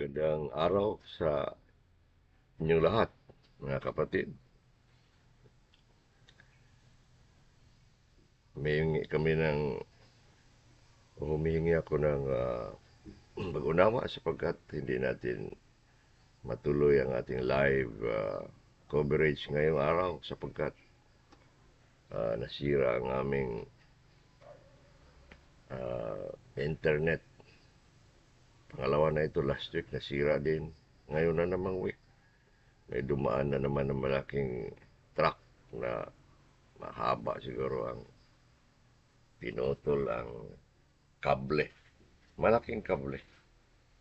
Magandang araw sa inyong lahat, mga kapatid. Humihingi kami ng humihingi ako ng uh, pag-unawa sapagkat hindi natin matuloy ang ating live uh, coverage ngayong araw sapagkat uh, nasira ang aming uh, internet Pangalawa na ito last week, nasira din. Ngayon na namang week, may dumaan na naman ng malaking truck na mahaba siguro ang pinutol ang kable. Malaking kable.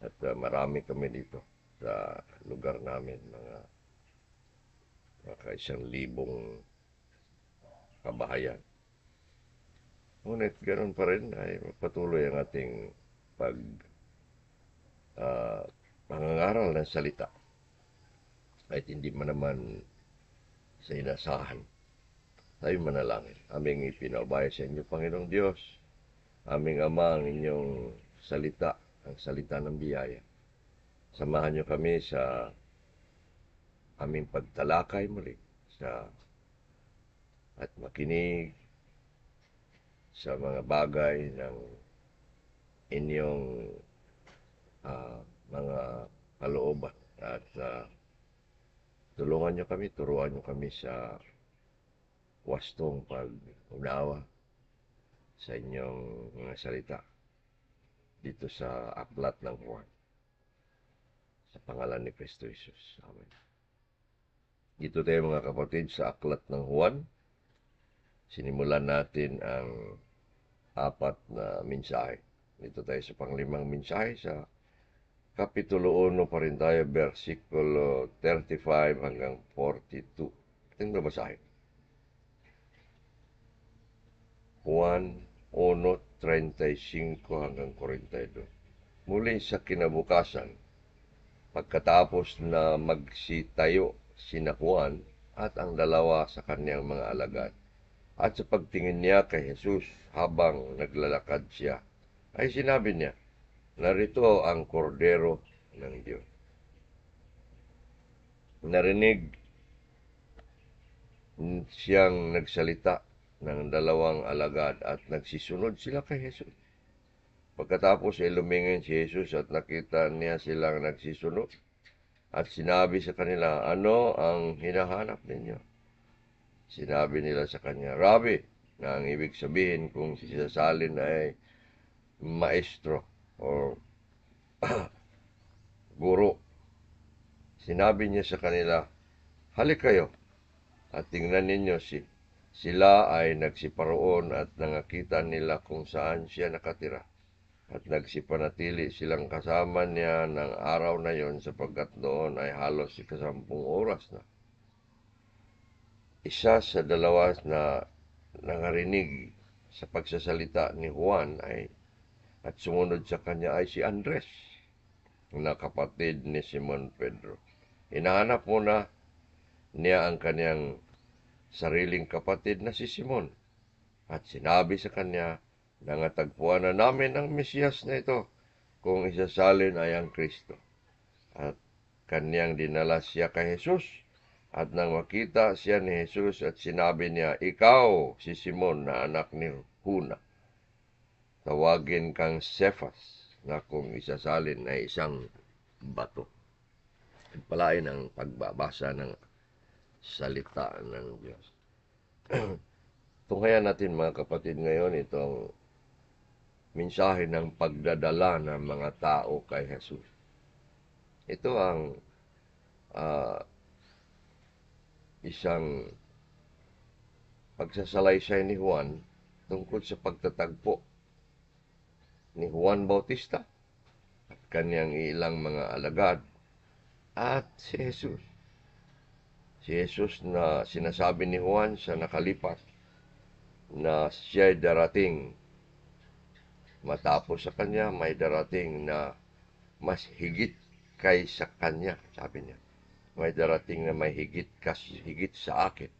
At uh, marami kami dito sa lugar namin, mga mga isang libong kabahayan. Ngunit ganun pa rin ay patuloy ang ating pag uh, pangangaral ng salita kahit hindi man naman sa inasahan. Tayo manalangin. Aming ipinabaya sa inyo, Panginoong Diyos. Aming Ama, ang inyong salita, ang salita ng biyaya. Samahan niyo kami sa aming pagtalakay muli sa at makinig sa mga bagay ng inyong uh, mga kalooban at uh, tulungan nyo kami, turuan nyo kami sa wastong pag-unawa sa inyong mga salita dito sa aklat ng Juan. Sa pangalan ni Kristo Jesus. Amen. Dito tayo mga kapatid sa aklat ng Juan. Sinimulan natin ang apat na mensahe. Dito tayo sa panglimang mensahe sa Kapitulo 1 pa rin tayo, versikulo 35 hanggang 42. Tingnan basahin. Juan 1.35 hanggang 42. Muli sa kinabukasan, pagkatapos na magsitayo sina Juan at ang dalawa sa kanyang mga alagad, at sa pagtingin niya kay Jesus habang naglalakad siya, ay sinabi niya, Narito ang kordero ng Diyos. Narinig siyang nagsalita ng dalawang alagad at nagsisunod sila kay Jesus. Pagkatapos ay lumingin si Jesus at nakita niya silang nagsisunod at sinabi sa kanila, ano ang hinahanap ninyo? Sinabi nila sa kanya, Rabbi, na ang ibig sabihin kung sisasalin ay maestro or guro. Sinabi niya sa kanila, halik kayo at tingnan ninyo si sila ay nagsiparoon at nangakita nila kung saan siya nakatira. At nagsipanatili silang kasama niya ng araw na yon sapagkat noon ay halos ikasampung oras na. Isa sa dalawa na nangarinig sa pagsasalita ni Juan ay at sumunod sa kanya ay si Andres, na kapatid ni Simon Pedro. Hinahanap muna niya ang kanyang sariling kapatid na si Simon. At sinabi sa kanya, nangatagpuan na namin ang Mesiyas na ito kung isasalin ay ang Kristo. At kanyang dinala siya kay Jesus. At nang makita siya ni Jesus at sinabi niya, Ikaw si Simon na anak ni Huna tawagin kang Cephas na kung isasalin ay isang bato. Palain ang pagbabasa ng salita ng Diyos. Tunghayan natin mga kapatid ngayon itong mensahe ng pagdadala ng mga tao kay Jesus. Ito ang uh, isang pagsasalaysay ni Juan tungkol sa pagtatagpo ni Juan Bautista at kanyang ilang mga alagad at si Jesus. Si Jesus na sinasabi ni Juan sa nakalipas na siya'y darating matapos sa kanya may darating na mas higit kaysa kanya, sabi niya. May darating na may higit kas higit sa akin.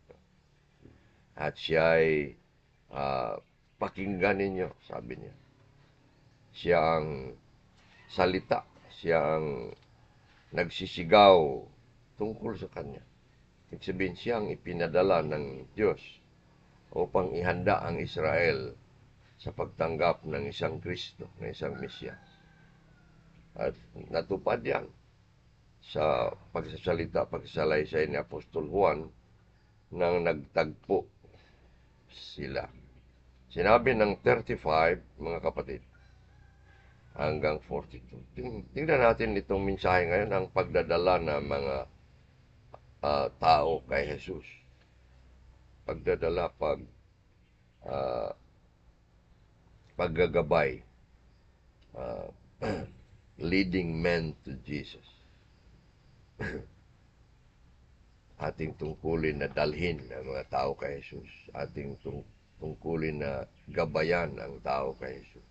At siya ay uh, pakinggan ninyo, sabi niya siya ang salita, siya ang nagsisigaw tungkol sa kanya. Ibig sabihin siyang ipinadala ng Diyos upang ihanda ang Israel sa pagtanggap ng isang Kristo, ng isang Mesyas. At natupad yan sa pagsasalita, pagsalaysay ni Apostol Juan nang nagtagpo sila. Sinabi ng 35, mga kapatid, hanggang 42. Ting- Tingnan natin itong mensahe ngayon, ang pagdadala ng mga ah, tao kay Jesus. Pagdadala, pag ah, paggagabay, ah, leading men to Jesus. ating tungkulin na dalhin ang mga tao kay Jesus. Ating tung- tungkulin na gabayan ang tao kay Jesus.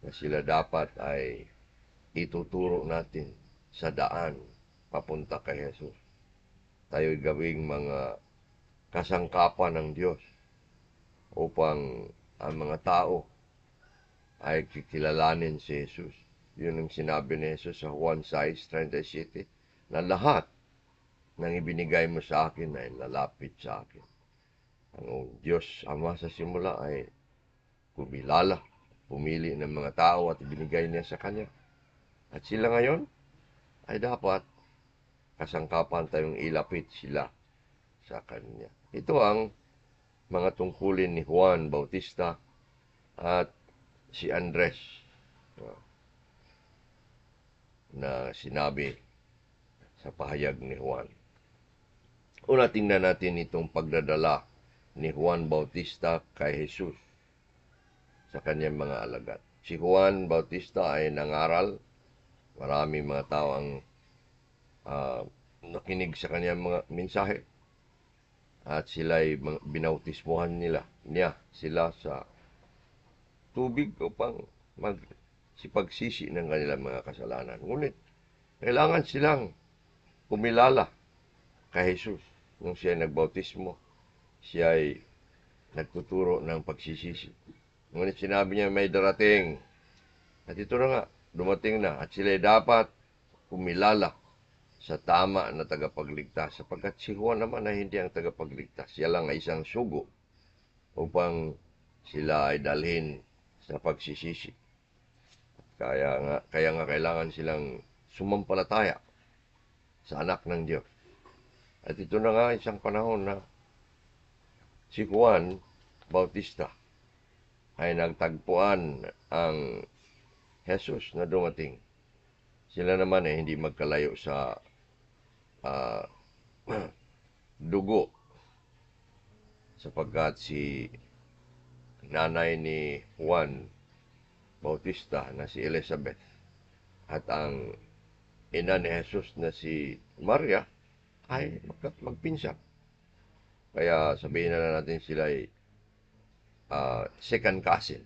Na sila dapat ay ituturo natin sa daan papunta kay Jesus. Tayo'y gawing mga kasangkapan ng Diyos upang ang mga tao ay kikilalanin si Jesus. Yun ang sinabi ni Jesus sa Juan 6.37 na lahat ng ibinigay mo sa akin ay lalapit sa akin. Ang Diyos Ama sa simula ay kumilala, pumili ng mga tao at ibinigay niya sa Kanya. At sila ngayon ay dapat kasangkapan tayong ilapit sila sa Kanya. Ito ang mga tungkulin ni Juan Bautista at si Andres uh, na sinabi sa pahayag ni Juan. Una tingnan natin itong pagdadala ni Juan Bautista kay Jesus sa kanyang mga alagad. Si Juan Bautista ay nangaral. Maraming mga tao ang ah, nakinig sa kanyang mga mensahe. At sila ay binautismuhan nila, niya sila sa tubig upang mag sipagsisi ng kanilang mga kasalanan. Ngunit, kailangan silang kumilala kay Jesus nung siya ay nagbautismo. Siya ay nagtuturo ng pagsisisi. Ngunit sinabi niya may darating. At ito na nga, dumating na. At sila dapat kumilala sa tama na tagapagligtas. Sapagkat si Juan naman ay hindi ang tagapagligtas. Siya lang ay isang sugo upang sila ay dalhin sa pagsisisi. Kaya nga, kaya nga kailangan silang sumampalataya sa anak ng Diyos. At ito na nga isang panahon na si Juan Bautista ay nagtagpuan ang Jesus na dumating. Sila naman ay hindi magkalayo sa ah, dugo sapagkat si nanay ni Juan Bautista na si Elizabeth at ang ina ni Jesus na si Maria ay magpinsan. Kaya sabihin na natin sila ay ah, second cousin.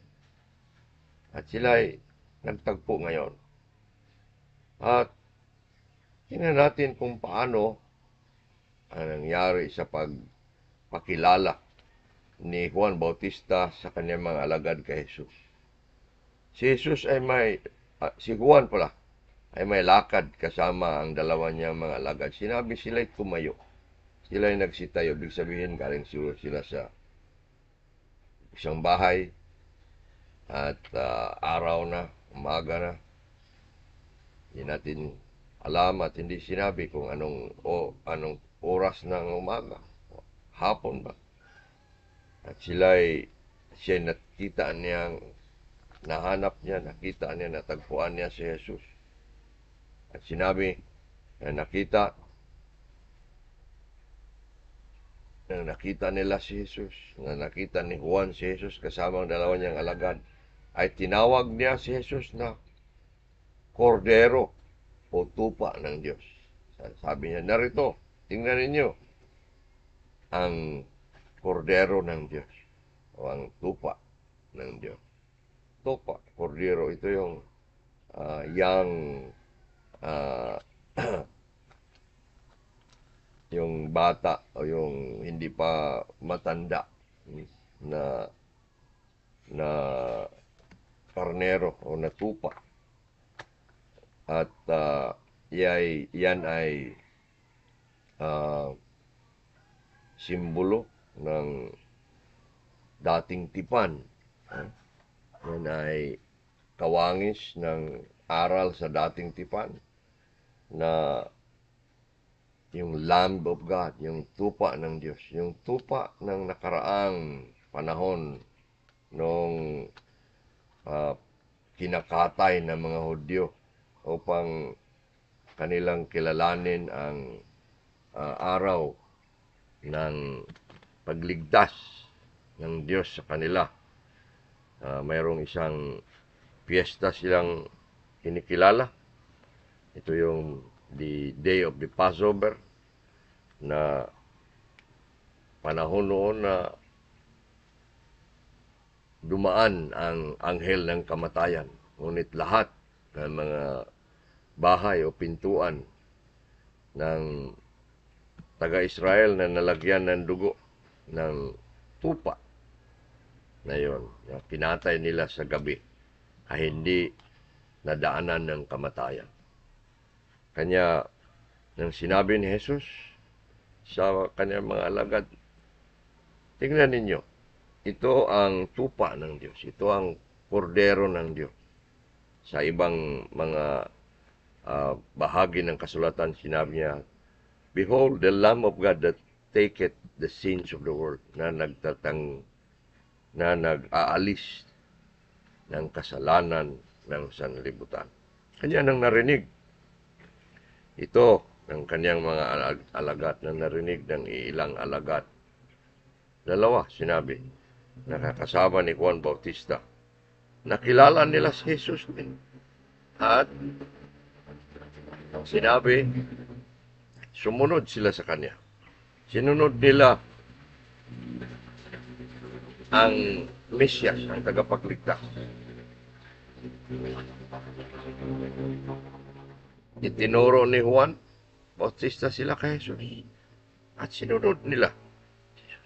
At sila ay nagtagpo ngayon. At tingnan natin kung paano ang nangyari sa pagpakilala ni Juan Bautista sa kanyang mga alagad kay Jesus. Si Jesus ay may, ah, si Juan pala, ay may lakad kasama ang dalawa niyang mga alagad. Sinabi sila'y tumayo. Sila ay nagsitayo. Ibig sabihin, galing sila sa isang bahay at ah, araw na, umaga na. Hindi natin alam at hindi sinabi kung anong o anong oras ng umaga. Hapon ba? At sila ay siya nakita niyang nahanap niya, nakita niya, natagpuan niya si Jesus. At sinabi na nakita na nakita nila si Jesus, na nakita ni Juan si Jesus kasama ang dalawa niyang alagad, ay tinawag niya si Jesus na kordero o tupa ng Diyos. Sabi niya, narito, tingnan ninyo ang kordero ng Diyos o ang tupa ng Diyos. Tupa, kordero, ito yung ah, young yung bata o yung hindi pa matanda na na karnero o na tupa. At ah, yay, yan ay ah, simbolo ng dating tipan. ah. Yan ay kawangis ng aral sa dating tipan na yung Lamb of God, yung tupa ng Diyos, yung tupa ng nakaraang panahon nung ah, kinakatay ng mga Hudyo upang kanilang kilalanin ang ah, araw ng pagligtas ng Diyos sa kanila. Ah, mayroong isang piyesta silang kinikilala. Ito yung the day of the Passover na panahon noon na dumaan ang anghel ng kamatayan. Ngunit lahat ng mga bahay o pintuan ng taga-Israel na nalagyan ng dugo ng tupa na yon na pinatay nila sa gabi ay hindi nadaanan ng kamatayan. Kanya, nang sinabi ni Jesus sa kanyang mga alagad, tingnan ninyo, ito ang tupa ng Diyos. Ito ang kordero ng Diyos. Sa ibang mga ah, bahagi ng kasulatan, sinabi niya, Behold, the Lamb of God that taketh the sins of the world, na nagtatang, na nag-aalis ng kasalanan ng sanlibutan. Kanya nang narinig ito ng kanyang mga alag- alagat na narinig ng ilang alagat. Dalawa, sinabi, nakakasama ni Juan Bautista. Nakilala nila si Jesus din. At sinabi, sumunod sila sa kanya. Sinunod nila ang Mesyas, ang tagapagligtas. Itinuro ni Juan Bautista sila kay Jesus. At sinunod nila.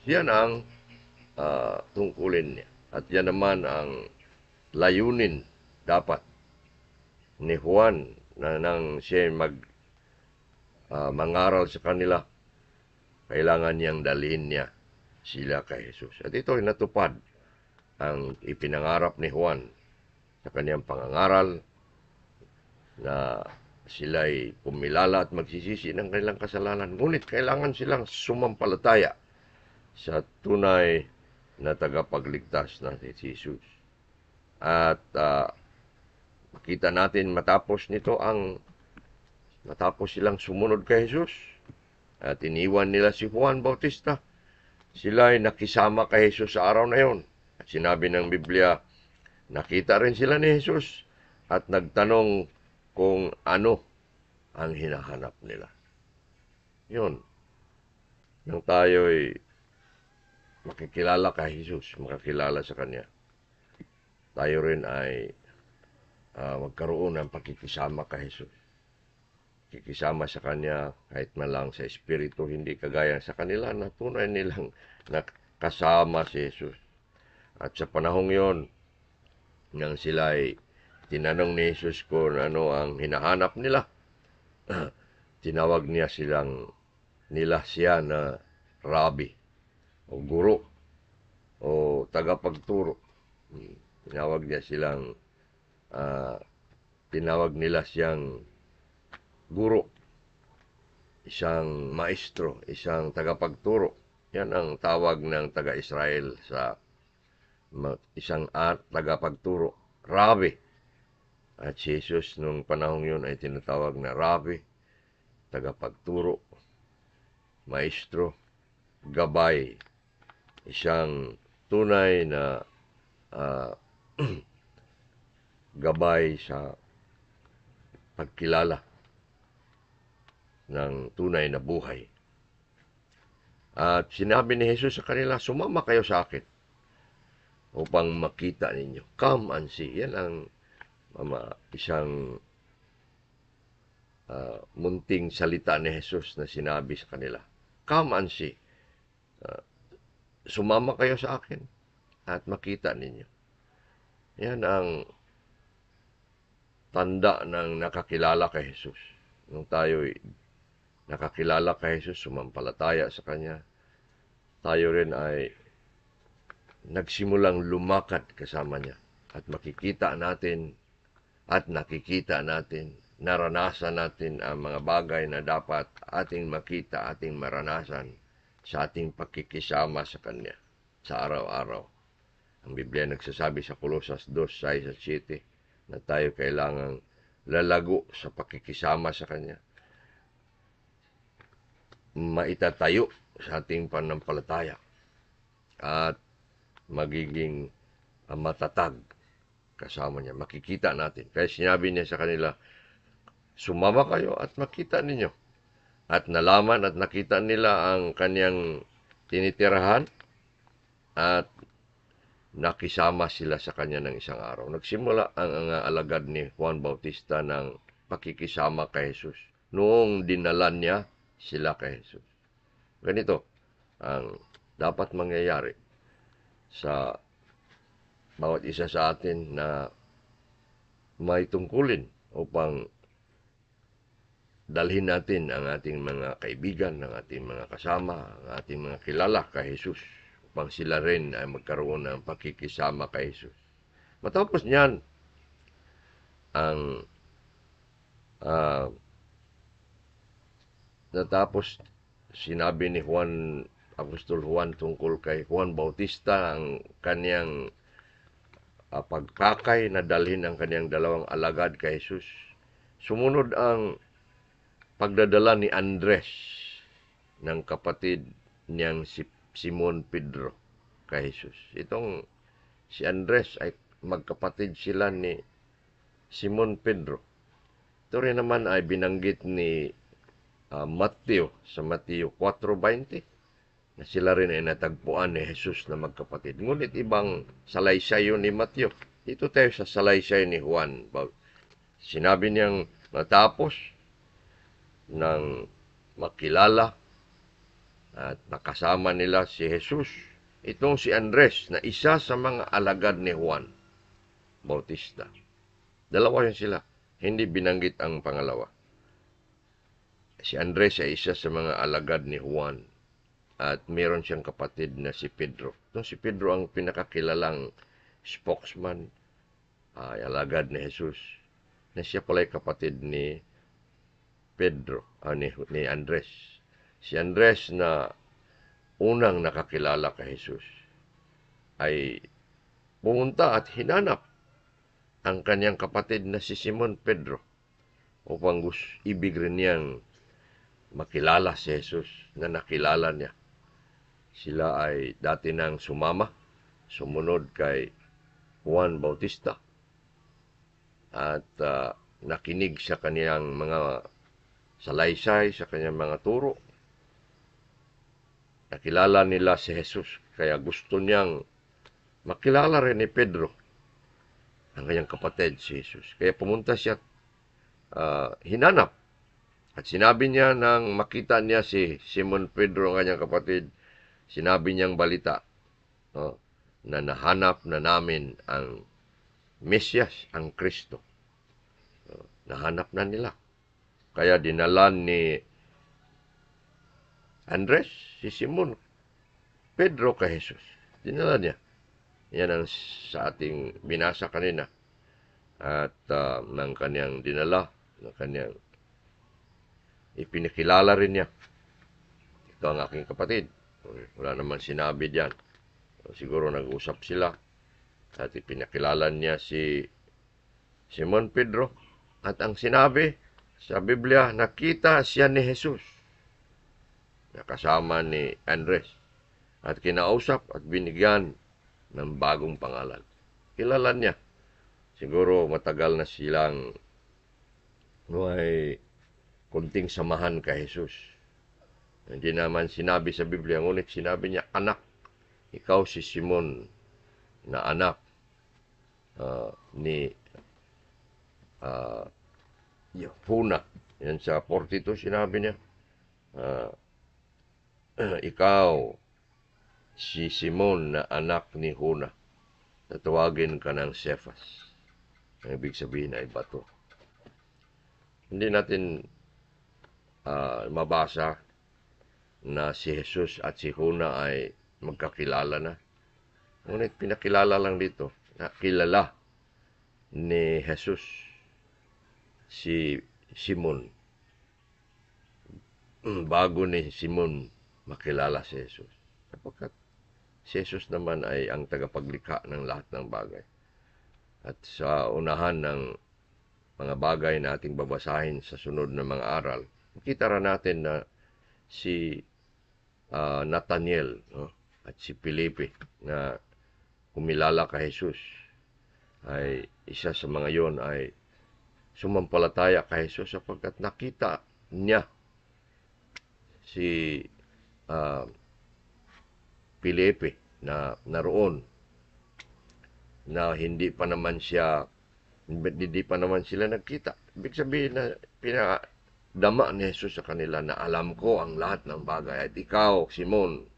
Yan ang ah, tungkulin niya. At yan naman ang layunin dapat ni Juan na nang siya mag ah, mangaral sa kanila, kailangan niyang dalhin niya sila kay Jesus. At ito ay natupad ang ipinangarap ni Juan sa kanyang pangangaral na sila'y pumilala at magsisisi ng kanilang kasalanan. Ngunit kailangan silang sumampalataya sa tunay na tagapagligtas na si Jesus. At ah, makita natin matapos nito ang matapos silang sumunod kay Jesus at iniwan nila si Juan Bautista. Sila ay nakisama kay Jesus sa araw na yon. Sinabi ng Biblia, nakita rin sila ni Jesus at nagtanong kung ano ang hinahanap nila. Yun. Nang tayo'y makikilala kay Jesus, makakilala sa Kanya, tayo rin ay ah, magkaroon ng pakikisama kay Jesus. Kikisama sa Kanya kahit man lang sa Espiritu, hindi kagaya sa kanila na tunay nilang nakasama si Jesus. At sa panahong yon, nang sila ay tinanong ni Jesus kung ano ang hinahanap nila, tinawag niya silang nila siya na rabi o guro o tagapagturo. Tinawag niya silang ah, tinawag nila siyang guro, isang maestro, isang tagapagturo. Yan ang tawag ng taga-Israel sa isang at tagapagturo, Rabi. At si Jesus nung panahong yun ay tinatawag na Rabi, tagapagturo, maestro, gabay, isang tunay na ah, gabay sa pagkilala ng tunay na buhay. At sinabi ni Jesus sa kanila, sumama kayo sa akin upang makita ninyo. Come and see. Yan ang mama, isang ah, munting salita ni Jesus na sinabi sa kanila. Come and see. Ah, sumama kayo sa akin at makita ninyo. Yan ang tanda ng nakakilala kay Jesus. nung tayo nakakilala kay Jesus, sumampalataya sa Kanya, tayo rin ay nagsimulang lumakad kasama niya. At makikita natin at nakikita natin, naranasan natin ang mga bagay na dapat ating makita, ating maranasan sa ating pakikisama sa Kanya sa araw-araw. Ang Biblia nagsasabi sa Kolosas 2, 6 at 7 na tayo kailangang lalago sa pakikisama sa Kanya. Maitatayo sa ating panampalataya at magiging matatag kasama niya. Makikita natin. Kaya sinabi niya sa kanila, sumama kayo at makita ninyo. At nalaman at nakita nila ang kanyang tinitirahan at nakisama sila sa kanya ng isang araw. Nagsimula ang, ang alagad ni Juan Bautista ng pakikisama kay Jesus. Noong dinalan niya sila kay Jesus. Ganito ang dapat mangyayari sa bawat isa sa atin na may tungkulin upang dalhin natin ang ating mga kaibigan, ang ating mga kasama, ang ating mga kilala kay Jesus upang sila rin ay magkaroon ng pakikisama kay Jesus. Matapos niyan, ang uh, natapos sinabi ni Juan Apostol Juan tungkol kay Juan Bautista ang kanyang uh, pagkakay na dalhin ang kanyang dalawang alagad kay Jesus. Sumunod ang pagdadala ni Andres ng kapatid niyang si Simon Pedro kay Jesus. Itong si Andres ay magkapatid sila ni Simon Pedro. Ito rin naman ay binanggit ni uh, Matthew sa Matthew 4.20 na sila rin ay natagpuan ni Jesus na magkapatid. Ngunit ibang salaysay yun ni Matthew. Dito tayo sa salaysay ni Juan. Sinabi niyang natapos ng makilala at nakasama nila si Jesus. Itong si Andres na isa sa mga alagad ni Juan Bautista. Dalawa yan sila. Hindi binanggit ang pangalawa. Si Andres ay isa sa mga alagad ni Juan at meron siyang kapatid na si Pedro. Itong si Pedro ang pinakakilalang spokesman, uh, alagad ni Jesus, na siya pala kapatid ni Pedro, uh, ni, ni Andres. Si Andres na unang nakakilala kay Jesus ay pumunta at hinanap ang kanyang kapatid na si Simon Pedro upang ibig rin niyang makilala si Jesus na nakilala niya sila ay dati nang sumama, sumunod kay Juan Bautista at uh, nakinig sa kaniyang mga salaysay, sa kaniyang mga turo. Nakilala nila si Jesus, kaya gusto niyang makilala rin ni Pedro ang kanyang kapatid si Jesus. Kaya pumunta siya uh, hinanap at sinabi niya nang makita niya si Simon Pedro ang kanyang kapatid, sinabi niyang balita no, na nahanap na namin ang Mesyas, ang Kristo. No, nahanap na nila. Kaya dinalan ni Andres, si Simon, Pedro kay Jesus. Dinala niya. Yan ang sa ating binasa kanina. At uh, ng kanyang dinala, ng kanyang ipinakilala rin niya. Ito ang aking kapatid. Wala naman sinabi diyan. Siguro nag-usap sila. At ipinakilala niya si Simon Pedro. At ang sinabi sa Biblia, nakita siya ni Jesus. Nakasama ni Andres. At kinausap at binigyan ng bagong pangalan. Kilala niya. Siguro matagal na silang may kunting samahan kay Jesus hindi naman sinabi sa Biblia, ngunit sinabi niya, anak, ikaw si Simon na anak uh, ni uh, Huna. Yan sa 42 sinabi niya, uh, uh, ikaw si Simon na anak ni Huna. Tatawagin ka ng Cephas. Ang ibig sabihin ay bato. Hindi natin ah, mabasa na si Jesus at si Huna ay magkakilala na. Ngunit pinakilala lang dito na kilala ni Jesus si Simon. Bago ni Simon makilala si Jesus. Sapagkat si Jesus naman ay ang tagapaglikha ng lahat ng bagay. At sa unahan ng mga bagay na ating babasahin sa sunod na mga aral, makita natin na si ah, Nathaniel no? at si Felipe na kumilala kay Jesus ay isa sa mga yon ay sumampalataya kay Jesus sapagkat nakita niya si ah, Felipe na naroon na hindi pa naman siya hindi pa naman sila nagkita. Ibig sabihin na pinadama ni Jesus sa kanila na alam ko ang lahat ng bagay at ikaw, Simon,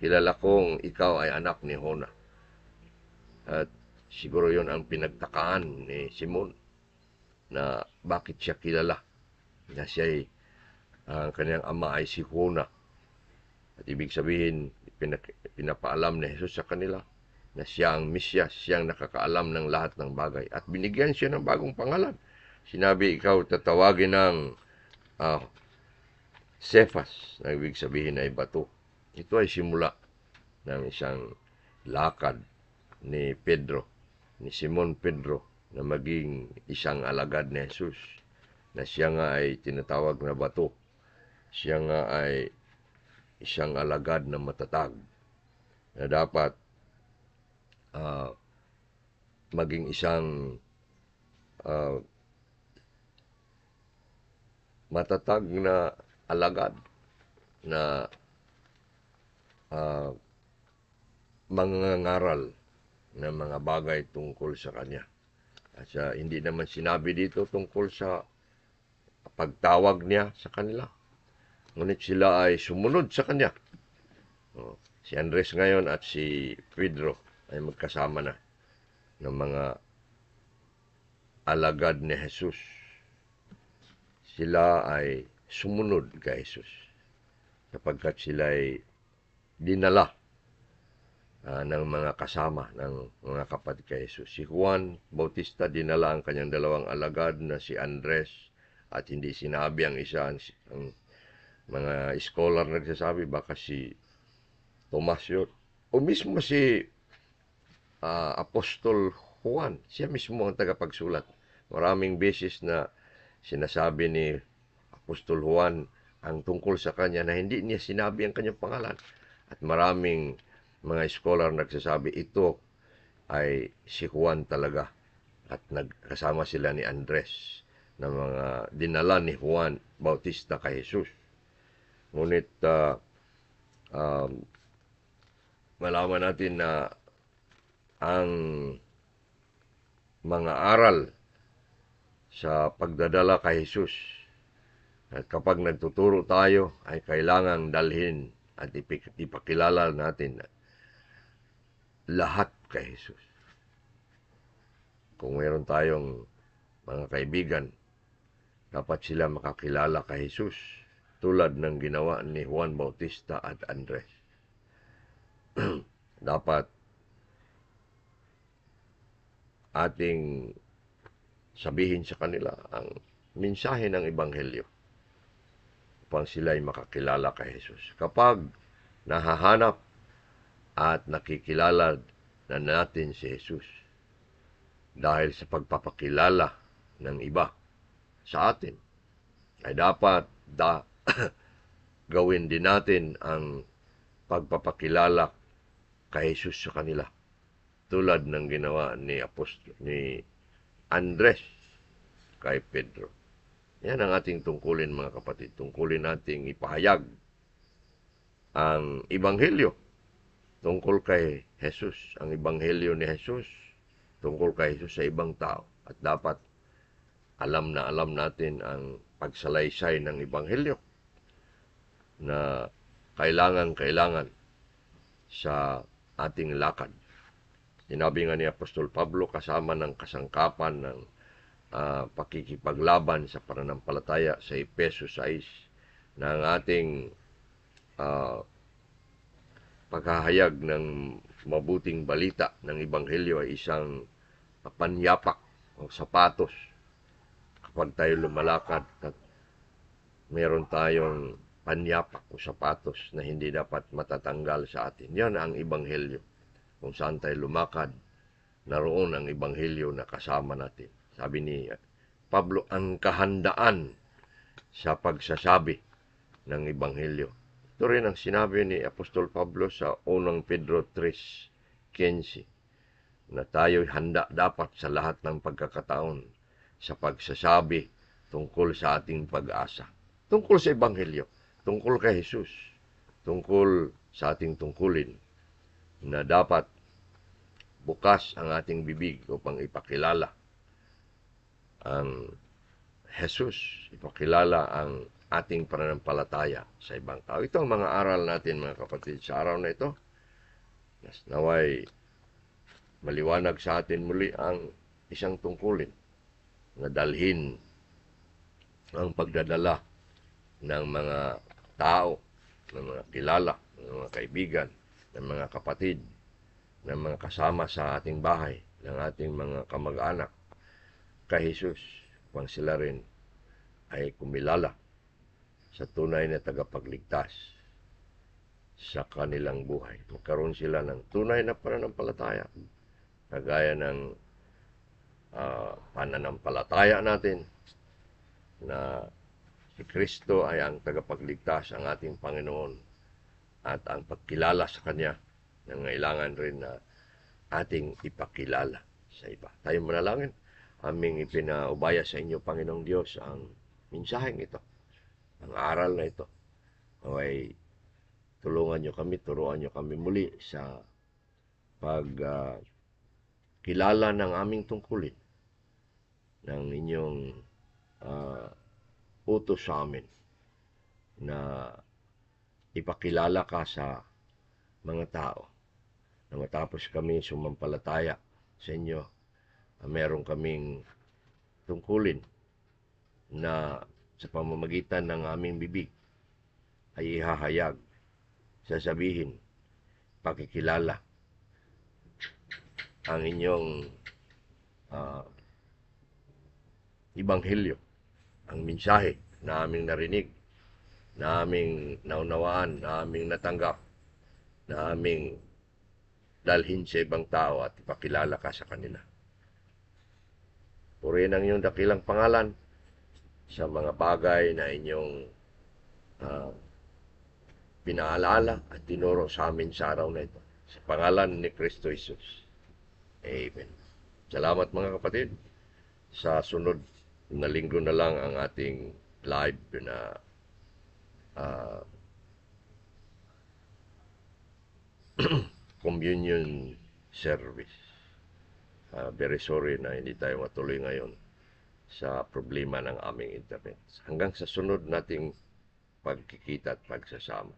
kilala kong ikaw ay anak ni Hona. At siguro yon ang pinagtakaan ni Simon na bakit siya kilala na siya ay ang kanyang ama ay si Hona. At ibig sabihin, pinak- pinapaalam ni Jesus sa kanila na siya ang Mesyas, siya ang nakakaalam ng lahat ng bagay. At binigyan siya ng bagong pangalan. Sinabi, ikaw tatawagin ng ah, Cephas, na ibig sabihin ay bato. Ito ay simula ng isang lakad ni Pedro, ni Simon Pedro, na maging isang alagad ni Jesus, na siya nga ay tinatawag na bato. Siya nga ay isang alagad na matatag, na dapat ah, maging isang ah, matatag na alagad na ah, mangangaral ng mga bagay tungkol sa kanya. At siya, hindi naman sinabi dito tungkol sa pagtawag niya sa kanila. Ngunit sila ay sumunod sa kanya. Oh, si Andres ngayon at si Pedro ay magkasama na ng mga alagad ni Jesus. Sila ay sumunod kay Jesus sapagkat sila ay dinala ah, ng mga kasama ng mga kapatid kay Jesus. Si Juan Bautista dinala ang kanyang dalawang alagad na si Andres at hindi sinabi ang isa ang, ang mga scholar nagsasabi baka si Tomas yun. O mismo si ah, Apostol Juan, siya mismo ang tagapagsulat. Maraming beses na sinasabi ni Apostol Juan ang tungkol sa kanya na hindi niya sinabi ang kanyang pangalan. At maraming mga scholar nagsasabi ito ay si Juan talaga. At nagkasama sila ni Andres na mga dinala ni Juan Bautista kay Jesus. Ngunit ah, um, malaman natin na ang mga aral sa pagdadala kay Jesus at kapag nagtuturo tayo ay kailangang dalhin at ipakilala natin lahat kay Jesus. Kung meron tayong mga kaibigan, dapat sila makakilala kay Jesus tulad ng ginawa ni Juan Bautista at Andres. dapat ating sabihin sa kanila ang mensahe ng Ebanghelyo upang sila ay makakilala kay Jesus. Kapag nahahanap at nakikilala na natin si Jesus dahil sa pagpapakilala ng iba sa atin, ay dapat da, gawin din natin ang pagpapakilala kay Jesus sa kanila tulad ng ginawa ni Apostol ni Andres kay Pedro. Yan ang ating tungkulin mga kapatid. Tungkulin nating ipahayag ang Ebanghelyo tungkol kay Jesus. Ang Ebanghelyo ni Jesus tungkol kay Jesus sa ibang tao. At dapat alam na alam natin ang pagsalaysay ng Ebanghelyo na kailangan-kailangan sa ating lakad. Sinabi nga ni Apostol Pablo kasama ng kasangkapan ng ah, pakikipaglaban sa pananampalataya sa Epeso 6 na ang ating ah, paghahayag ng mabuting balita ng Ebanghelyo ay isang panyapak o sapatos kapag tayo lumalakad at meron tayong panyapak o sapatos na hindi dapat matatanggal sa atin. Yan ang Ebanghelyo. Kung saan tayo lumakad, naroon ang Ebanghelyo na kasama natin. Sabi ni Pablo, ang kahandaan sa pagsasabi ng Ebanghelyo. Ito rin ang sinabi ni Apostol Pablo sa unang Pedro 3.15 na tayo'y handa dapat sa lahat ng pagkakataon sa pagsasabi tungkol sa ating pag-asa. Tungkol sa Ebanghelyo, tungkol kay Jesus, tungkol sa ating tungkulin na dapat bukas ang ating bibig upang ipakilala ang Jesus, ipakilala ang ating pananampalataya sa ibang tao. Ito ang mga aral natin mga kapatid sa araw na ito. Nas naway maliwanag sa atin muli ang isang tungkulin na dalhin ang pagdadala ng mga tao, ng mga kilala, ng mga kaibigan, ng mga kapatid, ng mga kasama sa ating bahay, ng ating mga kamag-anak kay Jesus upang sila rin ay kumilala sa tunay na tagapagligtas sa kanilang buhay. Magkaroon sila ng tunay na pananampalataya. Kagaya ng uh, pananampalataya natin na si Kristo ay ang tagapagligtas, ang ating Panginoon at ang pagkilala sa Kanya na ngailangan rin na ating ipakilala sa iba. Tayo manalangin, aming ipinaubaya sa inyo, Panginoong Diyos, ang mensaheng ito ang aral na ito. Okay, tulungan nyo kami, turuan nyo kami muli sa pag uh, ng aming tungkulin ng inyong uh, utos sa amin na ipakilala ka sa mga tao. Na matapos kami sumampalataya sa inyo, uh, meron kaming tungkulin na sa pamamagitan ng aming bibig ay ihahayag, sasabihin, pakikilala ang inyong uh, ibanghelyo, ang mensahe na aming narinig, na aming naunawaan, na aming natanggap, na aming dalhin sa ibang tao at ipakilala ka sa kanila. Purihin ang iyong dakilang pangalan, sa mga bagay na inyong uh, pinaalala at tinuro sa amin sa araw na ito. Sa pangalan ni Kristo Jesus. Amen. Salamat mga kapatid. Sa sunod na linggo na lang ang ating live na uh, communion service. Uh, very sorry na hindi tayo matuloy ngayon sa problema ng aming internet. Hanggang sa sunod nating pagkikita at pagsasama.